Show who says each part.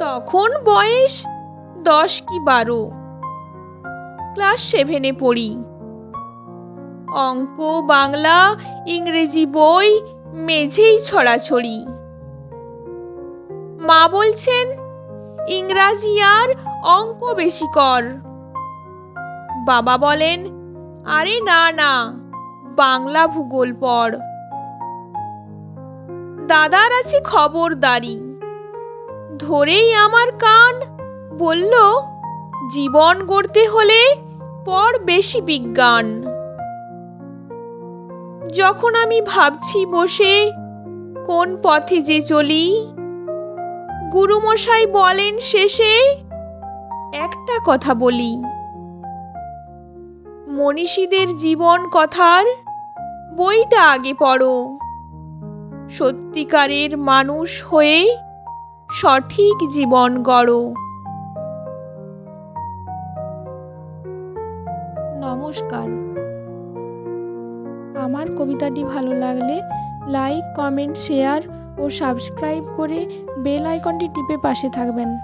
Speaker 1: তখন বয়স দশ কি বারো। ক্লাস সেভেনে পড়ি। অঙ্ক, বাংলা, ইংরেজি বই মেঝেই ছড়াছড়ি। মা বলছেন, ইংরাজি আর অঙ্ক বেশি কর। বাবা বলেন, আরে না না, বাংলা ভূগোল পড়। দাদার আছে খবরদারি। ধরেই আমার কান, বলল, জীবন গড়তে হলে পর বেশি বিজ্ঞান। যখন আমি ভাবছি বসে, কোন পথে যে চলি? গুরুমশাই বলেন শেষে, একটা কথা বলি। মনীষীদের জীবন কথার বইটা আগে পড়ো। সত্যিকারের মানুষ হয়ে সঠিক জীবন গড়ো। নমস্কার। আমার কবিতাটি ভালো লাগলে লাইক, কমেন্ট, শেয়ার ও সাবস্ক্রাইব করে বেল আইকনটি টিপে পাশে থাকবেন।